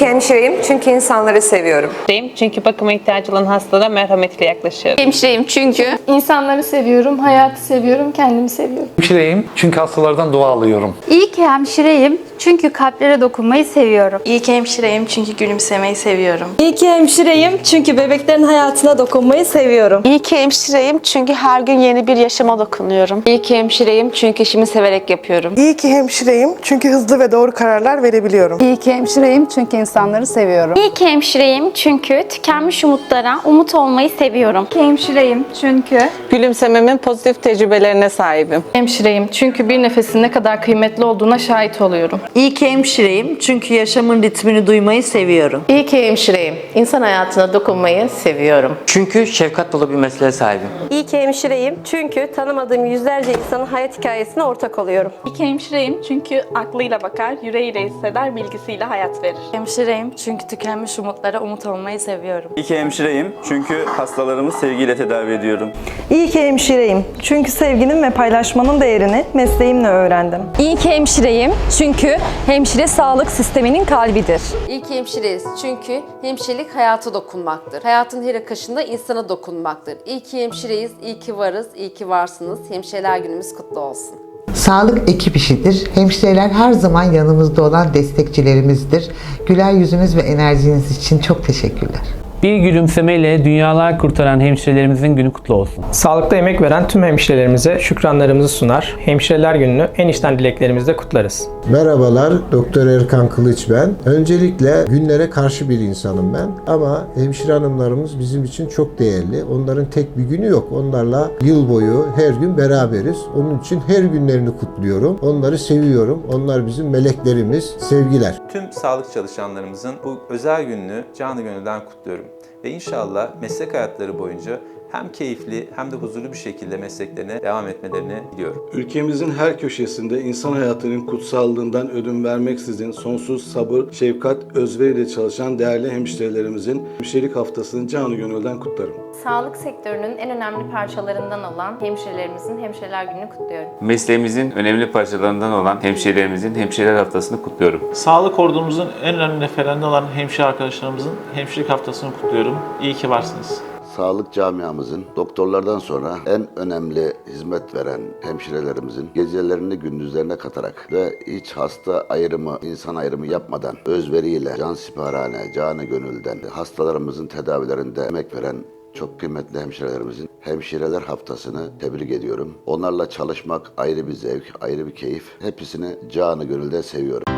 Hemşireyim çünkü insanları seviyorum. Hemşireyim çünkü bakıma ihtiyacı olan hastalara merhametle yaklaşıyorum. Hemşireyim çünkü İnsanları seviyorum, hayatı seviyorum, kendimi seviyorum. Hemşireyim çünkü hastalardan dua alıyorum. İyi ki hemşireyim çünkü kalplere dokunmayı seviyorum. İyi ki hemşireyim çünkü gülümsemeyi seviyorum. İyi ki hemşireyim çünkü bebeklerin hayatına dokunmayı seviyorum. İyi ki hemşireyim çünkü her gün yeni bir yaşama dokunuyorum. iyi ki hemşireyim çünkü işimi severek yapıyorum. İyi ki hemşireyim çünkü hızlı ve doğru kararlar verebiliyorum. İyi ki hemşireyim çünkü insanları seviyorum. İyi ki hemşireyim çünkü tükenmiş umutlara umut olmayı seviyorum. İyi ki hemşireyim çünkü Gülümsememin pozitif tecrübelerine sahibim. Hemşireyim çünkü bir nefesin ne kadar kıymetli olduğuna şahit oluyorum. İyi ki hemşireyim çünkü yaşamın ritmini duymayı seviyorum. İyi ki hemşireyim. İnsan hayatına dokunmayı seviyorum. Çünkü şefkat dolu bir mesleğe sahibim. İyi ki hemşireyim çünkü tanımadığım yüzlerce insanın hayat hikayesine ortak oluyorum. İyi ki hemşireyim çünkü aklıyla bakar, yüreğiyle hisseder, bilgisiyle hayat verir. Hemşireyim çünkü tükenmiş umutlara umut olmayı seviyorum. İyi ki hemşireyim çünkü hastalarımı sevgiyle tedavi ediyorum. İyi ki hemşireyim çünkü sevginin ve paylaşmanın değerini mesleğimle öğrendim. İyi ki hemşireyim çünkü hemşire sağlık sisteminin kalbidir. İyi ki hemşireyiz çünkü hemşirelik hayata dokunmaktır. Hayatın her akışında insana dokunmaktır. İyi ki hemşireyiz, iyi ki varız, iyi ki varsınız. Hemşireler günümüz kutlu olsun. Sağlık ekip işidir. Hemşireler her zaman yanımızda olan destekçilerimizdir. Güler yüzünüz ve enerjiniz için çok teşekkürler. Bir gülümsemeyle dünyalar kurtaran hemşirelerimizin günü kutlu olsun. Sağlıkta emek veren tüm hemşirelerimize şükranlarımızı sunar. Hemşireler gününü en içten dileklerimizle kutlarız. Merhabalar, Doktor Erkan Kılıç ben. Öncelikle günlere karşı bir insanım ben. Ama hemşire hanımlarımız bizim için çok değerli. Onların tek bir günü yok. Onlarla yıl boyu her gün beraberiz. Onun için her günlerini kutluyorum. Onları seviyorum. Onlar bizim meleklerimiz. Sevgiler. Tüm sağlık çalışanlarımızın bu özel gününü canı gönülden kutluyorum. Ve inşallah meslek hayatları boyunca hem keyifli hem de huzurlu bir şekilde mesleklerine devam etmelerini diliyorum. Ülkemizin her köşesinde insan hayatının kutsallığından ödün vermeksizin sonsuz sabır, şefkat, özveriyle çalışan değerli hemşirelerimizin hemşirelik haftasını canı gönülden kutlarım. Sağlık sektörünün en önemli parçalarından olan hemşirelerimizin hemşireler gününü kutluyorum. Mesleğimizin önemli parçalarından olan hemşirelerimizin hemşireler haftasını kutluyorum. Sağlık ordumuzun en önemli neferlerinde olan hemşire arkadaşlarımızın hemşirelik haftasını kutluyorum. İyi ki varsınız. Sağlık camiamızın doktorlardan sonra en önemli hizmet veren hemşirelerimizin gecelerini gündüzlerine katarak ve hiç hasta ayrımı, insan ayrımı yapmadan özveriyle can siparhane, canı gönülden hastalarımızın tedavilerinde emek veren çok kıymetli hemşirelerimizin hemşireler haftasını tebrik ediyorum. Onlarla çalışmak ayrı bir zevk, ayrı bir keyif. Hepsini canı gönülden seviyorum.